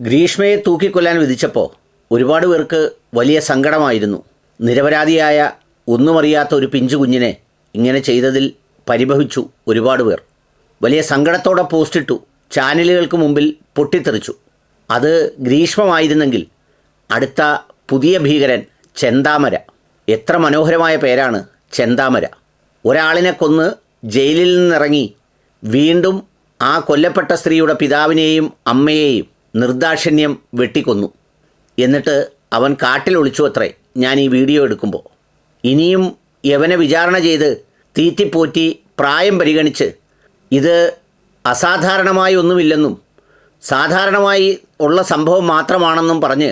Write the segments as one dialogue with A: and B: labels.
A: ഗ്രീഷ്മയെ തൂക്കിക്കൊല്ലാൻ വിധിച്ചപ്പോൾ ഒരുപാട് പേർക്ക് വലിയ സങ്കടമായിരുന്നു. നിരപരാധിയായ ഒന്നുമറിയാത്ത ഒരു പിഞ്ചു കുഞ്ഞിനെ ഇങ്ങനെ ചെയ്തതിൽ പരിഭവിച്ചു ഒരുപാട് പേർ. വലിയ സങ്കടത്തോടെ പോസ്റ്റിട്ടു ചാനലുകൾക്ക് മുമ്പിൽ പൊട്ടിത്തെറിച്ചു. അത് ഗ്രീഷ്മമായിരുന്നെങ്കിൽ അടുത്ത പുതിയ ഭീകരൻ ചെന്താമര. എത്ര മനോഹരമായ പേരാണ് ചെന്താമര. ഒരാളിനെ കൊന്ന് ജയിലിൽ നിന്നിറങ്ങി വീണ്ടും ആ കൊല്ലപ്പെട്ട സ്ത്രീയുടെ പിതാവിനെയും അമ്മയെയും നിർദാക്ഷിണ്യം വെട്ടിക്കൊന്നു. എന്നിട്ട് അവൻ കാട്ടിൽ ഒളിച്ചു അത്രേ. ഞാൻ ഈ വീഡിയോ എടുക്കുമ്പോൾ ഇനിയും യവനെ വിചാരണ ചെയ്ത് തീറ്റിപ്പോറ്റി പ്രായം പരിഗണിച്ച് ഇത് അസാധാരണമായി ഒന്നുമില്ലെന്നും സാധാരണമായി ഉള്ള സംഭവം മാത്രമാണെന്നും പറഞ്ഞ്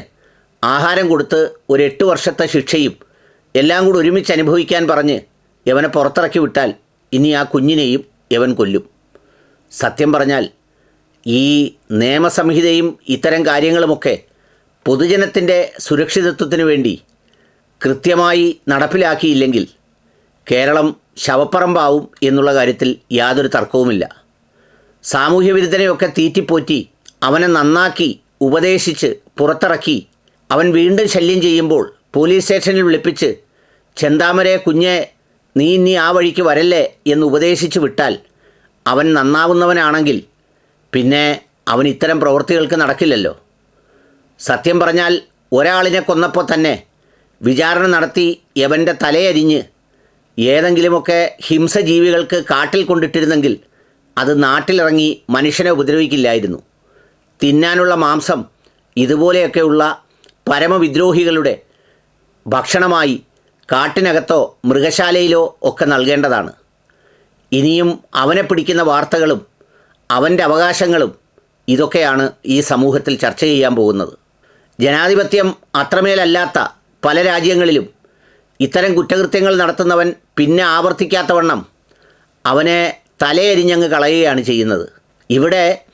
A: ആഹാരം കൊടുത്ത് ഒരു എട്ട് വർഷത്തെ ശിക്ഷയും എല്ലാം കൂടി ഒരുമിച്ച് അനുഭവിക്കാൻ പറഞ്ഞ് യവനെ പുറത്തിറക്കി വിട്ടാൽ ഇനി ആ കുഞ്ഞിനെയും യവൻ കൊല്ലും. സത്യം പറഞ്ഞാൽ ഈ നിയമസംഹിതയും ഇത്തരം കാര്യങ്ങളുമൊക്കെ പൊതുജനത്തിന്റെ സുരക്ഷിതത്വത്തിന് വേണ്ടി കൃത്യമായി നടപ്പിലാക്കിയില്ലെങ്കിൽ കേരളം ശവപ്പറമ്പാവും എന്നുള്ള കാര്യത്തിൽ യാതൊരു തർക്കവുമില്ല. സാമൂഹ്യ വിരുദ്ധനെയൊക്കെ തീറ്റിപ്പോറ്റി അവനെ നന്നാക്കി ഉപദേശിച്ച് പുറത്തിറക്കി അവൻ വീണ്ടും ശല്യം ചെയ്യുമ്പോൾ പോലീസ് സ്റ്റേഷനിൽ വിളിപ്പിച്ച് ചെന്താമരെ കുഞ്ഞെ നീ ഇനി ആ വഴിക്ക് വരല്ലേ? എന്ന് ഉപദേശിച്ചു വിട്ടാൽ അവൻ നന്നാവുന്നവനാണെങ്കിൽ പിന്നെ അവൻ ഇത്തരം പ്രവൃത്തികൾക്ക് നടക്കില്ലല്ലോ. സത്യം പറഞ്ഞാൽ ഒരാളിനെ കൊന്നപ്പോൾ തന്നെ വിചാരണ നടത്തി യവന്റെ തലയരിഞ്ഞ് ഏതെങ്കിലുമൊക്കെ ഹിംസജീവികൾക്ക് കാട്ടിൽ കൊണ്ടിട്ടിരുന്നെങ്കിൽ അത് നാട്ടിലിറങ്ങി മനുഷ്യനെ ഉപദ്രവിക്കില്ലായിരുന്നു. തിന്നാനുള്ള മാംസം ഇതുപോലെയൊക്കെയുള്ള പരമവിദ്രോഹികളുടെ ഭക്ഷണമായി കാട്ടിനകത്തോ മൃഗശാലയിലോ ഒക്കെ നൽകേണ്ടതാണ്. ഇനിയും അവനെ പിടിക്കുന്ന വാർത്തകളും അവന്റെ അവകാശങ്ങളും ഇതൊക്കെയാണ് ഈ സമൂഹത്തിൽ ചർച്ച ചെയ്യാൻ പോകുന്നത്. ജനാധിപത്യം അത്രമേലല്ലാത്ത പല രാജ്യങ്ങളിലും ഇത്തരം കുറ്റകൃത്യങ്ങൾ നടത്തുന്നവൻ പിന്നെ ആവർത്തിക്കാത്തവണ്ണം അവനെ തലയെരിഞ്ഞങ്ങ് കളയുകയാണ് ചെയ്യുന്നത്. ഇവിടെ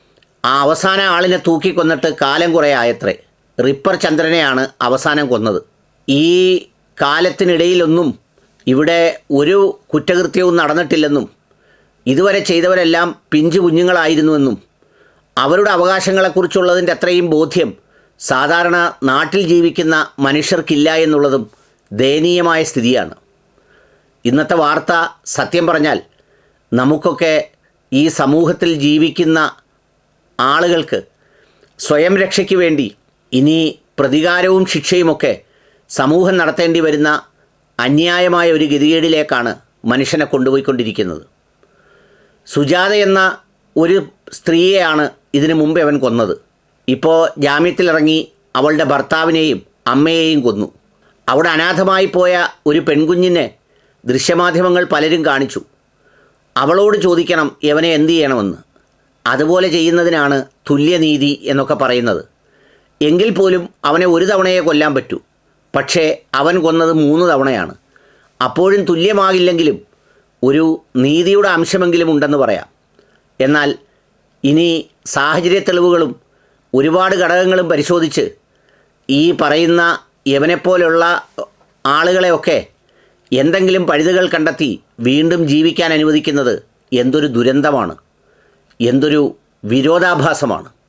A: ആ അവസാന ആളിനെ തൂക്കിക്കൊന്നിട്ട് കാലം കുറേ ആയത്രേ. റിപ്പർ ചന്ദ്രനെയാണ് അവസാനം കൊന്നത്. ഈ കാലത്തിനിടയിലൊന്നും ഇവിടെ ഒരു കുറ്റകൃത്യവും നടന്നിട്ടില്ലെന്നും ഇതുവരെ ചെയ്തവരെല്ലാം പിഞ്ചു കുഞ്ഞുങ്ങളായിരുന്നുവെന്നും അവരുടെ അവകാശങ്ങളെക്കുറിച്ചുള്ളതിന്റെ അത്രയും ബോധ്യം സാധാരണ നാട്ടിൽ ജീവിക്കുന്ന മനുഷ്യർക്കില്ല എന്നുള്ളതും ദയനീയമായ സ്ഥിതിയാണ്. ഇന്നത്തെ വാർത്ത സത്യം പറഞ്ഞാൽ നമുക്കൊക്കെ ഈ സമൂഹത്തിൽ ജീവിക്കുന്ന ആളുകൾക്ക് സ്വയം രക്ഷയ്ക്ക് വേണ്ടി ഇനി പ്രതികാരവും ശിക്ഷയുമൊക്കെ സമൂഹം നടത്തേണ്ടി വരുന്ന അന്യായമായ ഒരു ഗതികേടിലേക്കാണ് മനുഷ്യനെ കൊണ്ടുപോയിക്കൊണ്ടിരിക്കുന്നത്. സുജാത എന്ന ഒരു സ്ത്രീയെയാണ് ഇതിനു മുമ്പ് അവൻ കൊന്നത്. ഇപ്പോൾ ജാമ്യത്തിലിറങ്ങി അവളുടെ ഭർത്താവിനെയും അമ്മയെയും കൊന്നു. അവിടെ അനാഥമായി പോയ ഒരു പെൺകുഞ്ഞിനെ ദൃശ്യമാധ്യമങ്ങൾ പലരും കാണിച്ചു. അവളോട് ചോദിക്കണം യവനെ എന്ത് ചെയ്യണമെന്ന്? അതുപോലെ ചെയ്യുന്നതിനാണ് തുല്യനീതി എന്നൊക്കെ പറയുന്നത്. എങ്കിൽ പോലും അവനെ ഒരു തവണയെ കൊല്ലാൻ പറ്റൂ. പക്ഷേ അവൻ കൊന്നത് മൂന്ന് തവണയാണ്. അപ്പോഴും തുല്യമാകില്ലെങ്കിലും ഒരു നീതിയുടെ അംശമെങ്കിലും ഉണ്ടെന്ന് പറയാം. എന്നാൽ ഇനി സാഹചര്യ തെളിവുകളും ഒരുപാട് ഘടകങ്ങളും പരിശോധിച്ച് ഈ പറയുന്ന യവനെപ്പോലുള്ള ആളുകളെയൊക്കെ എന്തെങ്കിലും പഴുതുകൾ കണ്ടെത്തി വീണ്ടും ജീവിക്കാൻ അനുവദിക്കുന്നത് എന്തൊരു ദുരന്തമാണ്. എന്തൊരു വിരോധാഭാസമാണ്.